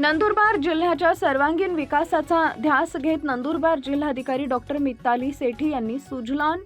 नंदुरबार जिल्ह्याच्या सर्वांगीण विकासाचा ध्यास घेत नंदुरबार जिल्हाधिकारी डॉक्टर मिताली सेठी यांनी सुजलान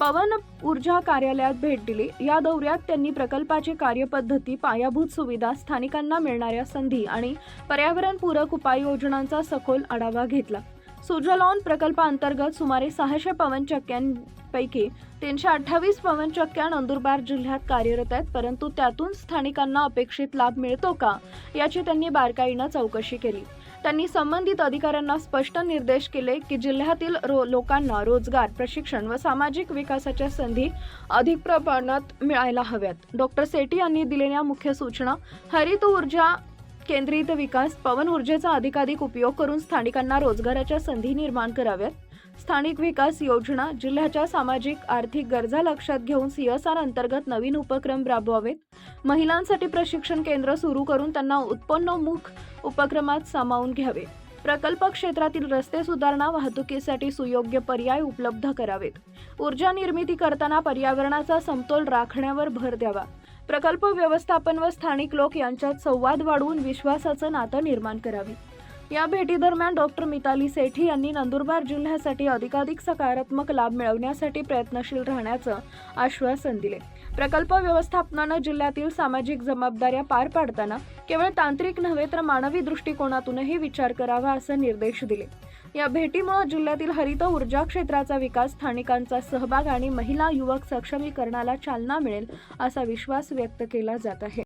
पवन ऊर्जा कार्यालयात भेट दिली. या दौऱ्यात त्यांनी प्रकल्पाची कार्यपद्धती पायाभूत सुविधा स्थानिकांना मिळणाऱ्या संधी आणि पर्यावरणपूरक उपाययोजनांचा सखोल आढावा घेतला. सुजलॉन प्रकल्पाअंतर्गत सुमारे सहाशे पवनचक्क्यांपैकी तीनशे अठ्ठावीस पवनचक्क्या नंदुरबार जिल्ह्यात कार्यरत आहेत परंतु त्यातून स्थानिकांना अपेक्षित लाभ मिळतो का याची त्यांनी बारकाईनं चौकशी केली. त्यांनी संबंधित अधिकाऱ्यांना स्पष्ट निर्देश केले की जिल्ह्यातील रो लोकांना रोजगार प्रशिक्षण व सामाजिक विकासाच्या संधी अधिक प्रमाणात मिळायला हव्यात. डॉक्टर सेटी यांनी दिलेल्या मुख्य सूचना हरित ऊर्जा केंद्रित विकास पवन ऊर्जेचा अधिकाधिक उपयोग करून स्थानिकांना रोजगाराच्या संधी निर्माण कराव्यात. स्थानिक विकास योजना जिल्ह्याच्या सामाजिक आर्थिक गरजा लक्षात घेऊन सीएसआर अंतर्गत नवीन उपक्रम राबवावेत. महिलांसाठी प्रशिक्षण केंद्र सुरू करून त्यांना उत्पन्नोमुख उपक्रमात सामावून घ्यावे. प्रकल्प क्षेत्रातील रस्ते सुधारणा वाहतुकीसाठी सुयोग्य पर्याय उपलब्ध करावेत. ऊर्जा निर्मिती करताना पर्यावरणाचा समतोल राखण्यावर भर द्यावा. प्रकल्प व्यवस्थापन व स्थानिक लोक यांच्यात संवाद वाढवून विश्वासाचं नातं निर्माण करावे. या भेटीदरम्यान डॉक्टर मिताली सेठी यांनी नंदुरबार जिल्ह्यासाठी अधिकाधिक सकारात्मक लाभ मिळवण्यासाठी प्रयत्नशील राहण्याचं आश्वासन दिले. प्रकल्प व्यवस्थापनानं जिल्ह्यातील सामाजिक जबाबदाऱ्या पार पाडताना केवळ तांत्रिक नव्हे तर मानवी दृष्टिकोनातूनही विचार करावा असे निर्देश दिले. या भेटीमुळे जिल्ह्यातील हरित ऊर्जा क्षेत्राचा विकास स्थानिकांचा सहभाग आणि महिला युवक सक्षमीकरणाला चालना मिळेल असा विश्वास व्यक्त केला जात आहे.